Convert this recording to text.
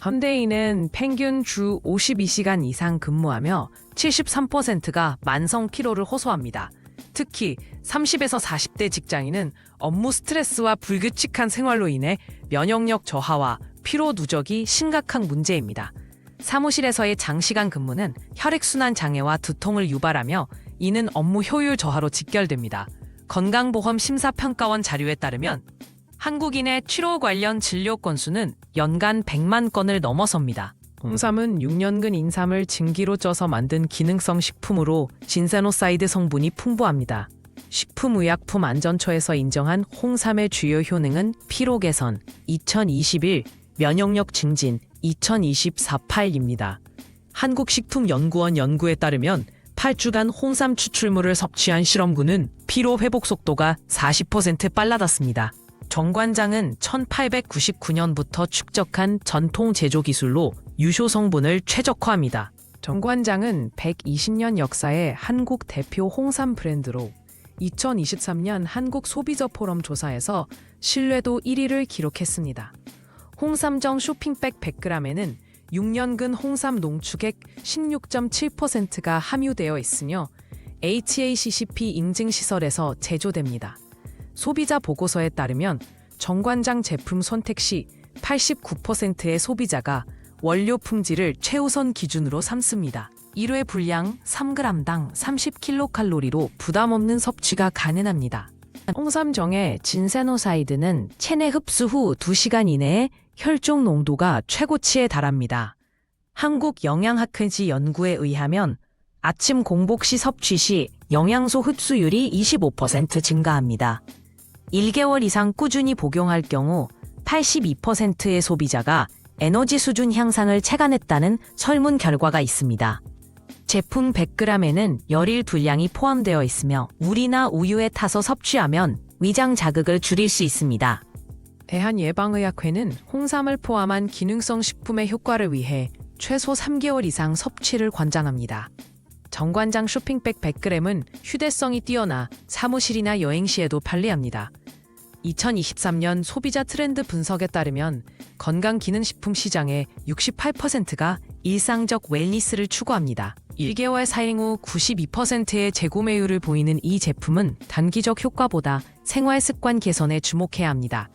현대인은 평균 주 52시간 이상 근무하며 73%가 만성 피로를 호소합니다. 특히 30에서 40대 직장인은 업무 스트레스와 불규칙한 생활로 인해 면역력 저하와 피로 누적이 심각한 문제입니다. 사무실에서의 장시간 근무는 혈액순환 장애와 두통을 유발하며 이는 업무 효율 저하로 직결됩니다. 건강보험 심사평가원 자료에 따르면 한국인의 치료 관련 진료 건수는 연간 100만 건을 넘어섭니다. 홍삼은 6년근 인삼을 증기로 쪄서 만든 기능성 식품으로 진세노사이드 성분이 풍부합니다. 식품의약품 안전처에서 인정한 홍삼의 주요 효능은 피로 개선 2021, 면역력 증진 2024-8입니다. 한국식품연구원 연구에 따르면 8주간 홍삼 추출물을 섭취한 실험군은 피로 회복 속도가 40% 빨라졌습니다. 정관장은 1899년부터 축적한 전통 제조 기술로 유효 성분을 최적화합니다. 정관장은 120년 역사의 한국 대표 홍삼 브랜드로 2023년 한국 소비자 포럼 조사에서 신뢰도 1위를 기록했습니다. 홍삼정 쇼핑백 100g에는 6년근 홍삼 농축액 16.7%가 함유되어 있으며 HACCP 인증 시설에서 제조됩니다. 소비자 보고서에 따르면 정관장 제품 선택 시 89%의 소비자가 원료 품질을 최우선 기준으로 삼습니다. 1회 분량 3g당 30kcal로 부담 없는 섭취가 가능합니다. 홍삼정의 진세노사이드는 체내 흡수 후 2시간 이내에 혈중 농도가 최고치에 달합니다. 한국 영양학회지 연구에 의하면 아침 공복 시 섭취 시 영양소 흡수율이 25% 증가합니다. 1개월 이상 꾸준히 복용할 경우 82%의 소비자가 에너지 수준 향상을 체감했다는 설문 결과가 있습니다. 제품 100g에는 열일 분량이 포함되어 있으며 물이나 우유에 타서 섭취하면 위장 자극을 줄일 수 있습니다. 대한예방의학회는 홍삼을 포함한 기능성 식품의 효과를 위해 최소 3개월 이상 섭취를 권장합니다. 정관장 쇼핑백 100g은 휴대성이 뛰어나 사무실이나 여행 시에도 편리합니다. 2023년 소비자 트렌드 분석에 따르면 건강 기능식품 시장의 68%가 일상적 웰니스를 추구합니다. 1개월 사용 후 92%의 재구매율을 보이는 이 제품은 단기적 효과보다 생활 습관 개선에 주목해야 합니다.